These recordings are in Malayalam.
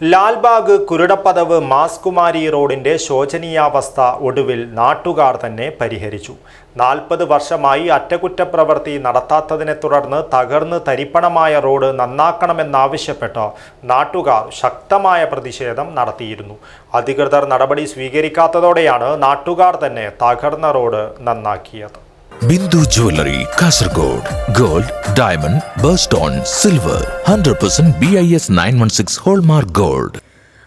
ലാൽബാഗ് കുരുടപ്പതവ് മാസ്കുമാരി റോഡിന്റെ ശോചനീയാവസ്ഥ ഒടുവിൽ നാട്ടുകാർ തന്നെ പരിഹരിച്ചു. നാൽപ്പത് വർഷമായി അറ്റകുറ്റപ്രവൃത്തി നടത്താത്തതിനെ തുടർന്ന് തകർന്ന് തരിപ്പണമായ റോഡ് നന്നാക്കണമെന്നാവശ്യപ്പെട്ട് നാട്ടുകാർ ശക്തമായ പ്രതിഷേധം നടത്തിയിരുന്നു. അധികൃതർ നടപടി സ്വീകരിക്കാത്തതോടെയാണ് നാട്ടുകാർ തന്നെ തകർന്ന road നന്നാക്കിയത്. Bindu jewellery Kasaragod gold diamond birthstone silver hundred percent B I S nine one six hallmark gold.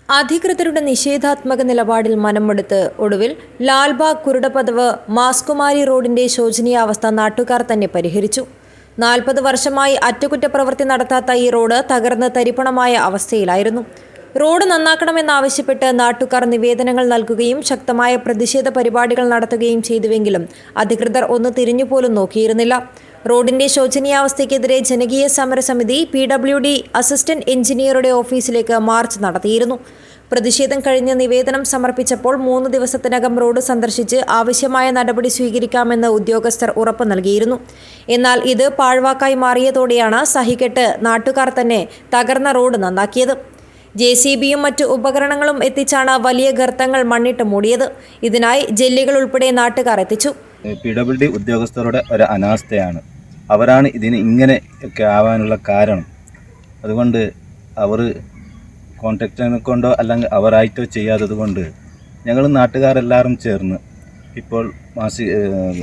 അധികൃതരുടെ നിഷേധാത്മക നിലപാടിൽ മനമെടുത്ത് ഒടുവിൽ ലാൽബാഗ് കുരുടപദവ് മാസ്കുമാരി റോഡിന്റെ ശോചനീയാവസ്ഥ നാട്ടുകാർ തന്നെ പരിഹരിച്ചു. നാൽപ്പത് വർഷമായി അറ്റകുറ്റപ്രവൃത്തി നടത്താത്ത ഈ റോഡ് തകർന്ന് തരിപ്പണമായ അവസ്ഥയിലായിരുന്നു. റോഡ് നന്നാക്കണമെന്നാവശ്യപ്പെട്ട് നാട്ടുകാർ നിവേദനങ്ങൾ നൽകുകയും ശക്തമായ പ്രതിഷേധ പരിപാടികൾ നടത്തുകയും ചെയ്തുവെങ്കിലും അധികൃതർ ഒന്ന് തിരിഞ്ഞുപോലും നോക്കിയിരുന്നില്ല. റോഡിന്റെ ശോചനീയാവസ്ഥയ്ക്കെതിരെ ജനകീയ സമരസമിതി പി ഡബ്ല്യു ഡി അസിസ്റ്റന്റ് എഞ്ചിനീയറുടെ ഓഫീസിലേക്ക് മാർച്ച് നടത്തിയിരുന്നു. പ്രതിഷേധം കഴിഞ്ഞ് നിവേദനം സമർപ്പിച്ചപ്പോൾ മൂന്ന് ദിവസത്തിനകം റോഡ് സന്ദർശിച്ച് ആവശ്യമായ നടപടി സ്വീകരിക്കാമെന്ന് ഉദ്യോഗസ്ഥർ ഉറപ്പു നൽകിയിരുന്നു. എന്നാൽ ഇത് പാഴ്വാക്കായി മാറിയതോടെയാണ് സഹികെട്ട് നാട്ടുകാർ തന്നെ തകർന്ന റോഡ് നന്നാക്കിയത്. ജെ സി ബിയും മറ്റ് ഉപകരണങ്ങളും എത്തിച്ചാണ് വലിയ ഗർത്തങ്ങൾ മണ്ണിട്ട് മൂടിയത്. ഇതിനായി ജെല്ലികൾ ഉൾപ്പെടെ നാട്ടുകാർ എത്തിച്ചു. പി ഡബ്ല്യു ഡി ഉദ്യോഗസ്ഥരുടെ ഒരു അനാസ്ഥയാണ്. അവരാണ് ഇതിന് ഇങ്ങനെ ഒക്കെ ആവാനുള്ള കാരണം. അതുകൊണ്ട് അവർ കോൺട്രാക്ടറിനെ കൊണ്ടോ അല്ലെങ്കിൽ അവരായിട്ടോ ചെയ്യാത്തത് കൊണ്ട് ഞങ്ങൾ നാട്ടുകാരെല്ലാവരും ചേർന്ന് ഇപ്പോൾ മാസി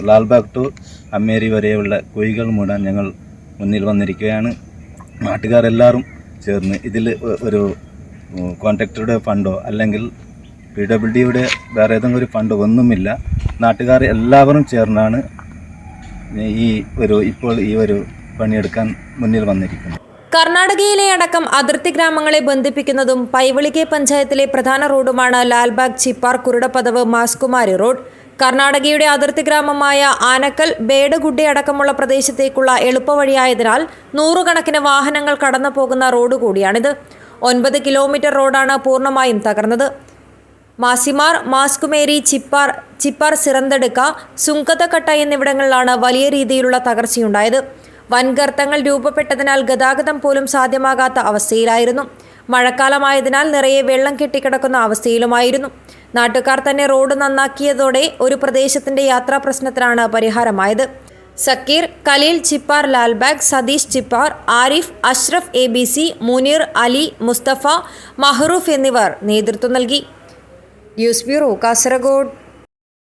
ലാൽബാഗ് ടു അമ്മേരി വരെയുള്ള കുഴികൾ മൂടാൻ ഞങ്ങൾ മുന്നിൽ വന്നിരിക്കുകയാണ്. നാട്ടുകാരെല്ലാവരും ചേർന്ന് ഇതിൽ ഒരു കോൺട്രാക്ടറുടെ ഫണ്ടോ അല്ലെങ്കിൽ പി ഡബ്ല്യു ഡിയുടെ വേറെ ഏതെങ്കിലും ഒരു ഫണ്ടോ ഒന്നുമില്ല. നാട്ടുകാർ എല്ലാവരും ചേർന്നാണ് ഈ ഒരു ഇപ്പോൾ ഈ ഒരു പണിയെടുക്കാൻ മുന്നിൽ വന്നിരിക്കുന്നത്. കർണാടകയിലെ അടക്കം അതിർത്തി ഗ്രാമങ്ങളെ ബന്ധിപ്പിക്കുന്നതും പൈവളികെ പഞ്ചായത്തിലെ പ്രധാന റോഡുമാണ് ലാൽബാഗ് ചിപ്പാർ കുരുടപ്പദവ് മാസ്കുമാരി റോഡ്. കർണാടകയുടെ അതിർത്തി ഗ്രാമമായ ആനക്കൽ ബേഡഗുഡ്ഡെ അടക്കമുള്ള പ്രദേശത്തേക്കുള്ള എളുപ്പവഴിയായതിനാൽ നൂറുകണക്കിന് വാഹനങ്ങൾ കടന്നു പോകുന്ന റോഡ് കൂടിയാണിത്. ഒൻപത് കിലോമീറ്റർ റോഡാണ് പൂർണമായും തകർന്നത്. മാസിമാർ മാസ്കുമേരി ചിപ്പാർ ചിപ്പാർ സിറന്തടുക്ക സുങ്കതക്കട്ട എന്നിവിടങ്ങളിലാണ് വലിയ രീതിയിലുള്ള തകർച്ചയുണ്ടായത്. വൻകർത്തങ്ങൾ രൂപപ്പെട്ടതിനാൽ ഗതാഗതം പോലും സാധ്യമാകാത്ത അവസ്ഥയിലായിരുന്നു. മഴക്കാലമായതിനാൽ നിറയെ വെള്ളം കെട്ടിക്കിടക്കുന്ന അവസ്ഥയിലുമായിരുന്നു. നാട്ടുകാർ തന്നെ റോഡ് നന്നാക്കിയതോടെ ഒരു പ്രദേശത്തിന്റെ യാത്രാ പ്രശ്നത്തിനാണ് പരിഹാരമായത്. Zakir Khaleel Chippar Lalbagh Satheesh Chippar Arif Ashraf A B C Muneer Ali Musthafa Mahroof എന്നിവർ നേതൃത്വം നൽകി. News bureau Kasaragod.